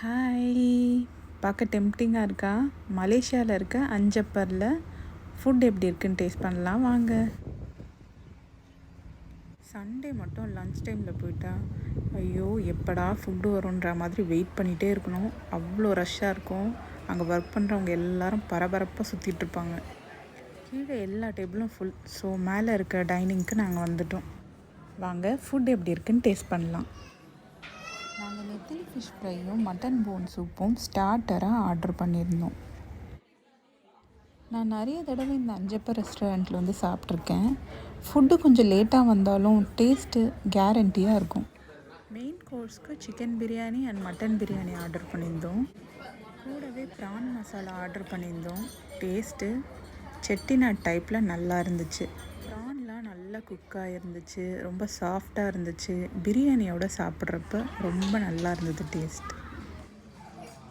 Hi பார்க்க டெம்டிங்காக இருக்கா? மலேசியாவில் இருக்க அஞ்சப்பரில் ஃபுட் எப்படி இருக்குன்னு டேஸ்ட் பண்ணலாம். வாங்க. சண்டே மட்டும் லன்ச் டைமில் போயிட்டா ஐயோ எப்படா ஃபுட்டு வரும்ன்ற மாதிரி வெயிட் பண்ணிகிட்டே இருக்கணும். அவ்வளோ ரஷ்ஷாக இருக்கும். அங்கே ஒர்க் பண்ணுறவங்க எல்லாரும் பரபரப்பாக சுற்றிட்டு இருப்பாங்க. கீழே எல்லா டேபிளும் ஃபுல் ஸோ மேலே இருக்க டைனிங்க்கு நாங்கள் வந்துட்டோம். வாங்க ஃபுட் எப்படி இருக்குன்னு டேஸ்ட் பண்ணலாம். நாங்கள் நெத்திலி ஃபிஷ் ஃப்ரையும் மட்டன் போன் சூப்பும் ஸ்டார்டராக ஆர்டர் பண்ணியிருந்தோம். நான் நிறைய தடவை இந்த அஞ்சப்ப ரெஸ்டாரண்ட்டில் வந்து சாப்பிட்ருக்கேன் ஃபுட்டு கொஞ்சம் லேட்டாக வந்தாலும் டேஸ்ட்டு கேரண்டியாக இருக்கும். Main கோர்ஸ்க்கு chicken biryani and mutton biryani order பண்ணியிருந்தோம். கூடவே ப்ரான் மசாலா ஆர்டர் பண்ணியிருந்தோம். டேஸ்ட்டு செட்டிநாட் டைப்பில் நல்லா இருந்துச்சு. நல்லா குக்காக இருந்துச்சு ரொம்ப சாஃப்டாக இருந்துச்சு. பிரியாணியோட சாப்பிட்றப்ப ரொம்ப நல்லா இருந்தது டேஸ்ட்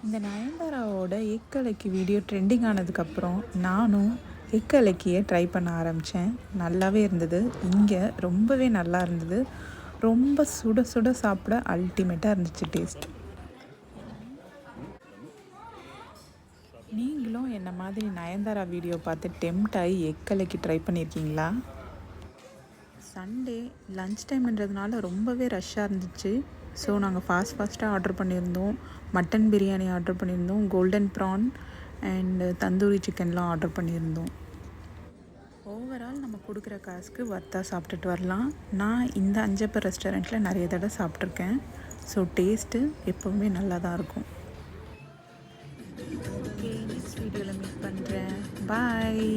இந்த நயன்தாராவோட எக்கலைக்கு வீடியோ ட்ரெண்டிங் ஆனதுக்கப்புறம் நானும் எக்கலைக்கியை ட்ரை பண்ண ஆரம்பித்தேன் நல்லாவே இருந்தது. இங்கே ரொம்பவே நல்லா இருந்தது. ரொம்ப சுட சுட சாப்பிட அல்டிமேட்டாக இருந்துச்சு டேஸ்ட் நீங்களும் என்ன மாதிரி நயன்தாரா வீடியோ பார்த்து டெம்ட் ஆகி எக்கலைக்கு ட்ரை பண்ணியிருக்கீங்களா சண்டே லன்ச் டைம்ன்றதுனால ரொம்பவே ரஷ்ஷாக இருந்துச்சு. ஸோ நாங்கள் ஃபாஸ்ட் ஃபாஸ்ட்டாக ஆர்டர் பண்ணியிருந்தோம். மட்டன் பிரியாணி ஆர்டர் பண்ணியிருந்தோம். கோல்டன் ப்ரான் அண்டு தந்தூரி சிக்கன்லாம் ஆர்டர் பண்ணியிருந்தோம். ஓவரால் நம்ம கொடுக்குற காசுக்கு வர்த்தா சாப்பிட்டுட்டு வரலாம். நான் இந்த அஞ்சப்பர் ரெஸ்டாரண்ட்டில் நிறைய தடவை சாப்பிட்ருக்கேன் ஸோ டேஸ்ட்டு எப்போவுமே நல்லா தான் இருக்கும் ஓகே நெக்ஸ்ட் வீடியோவில் மீட் பண்ணுறேன் பாய்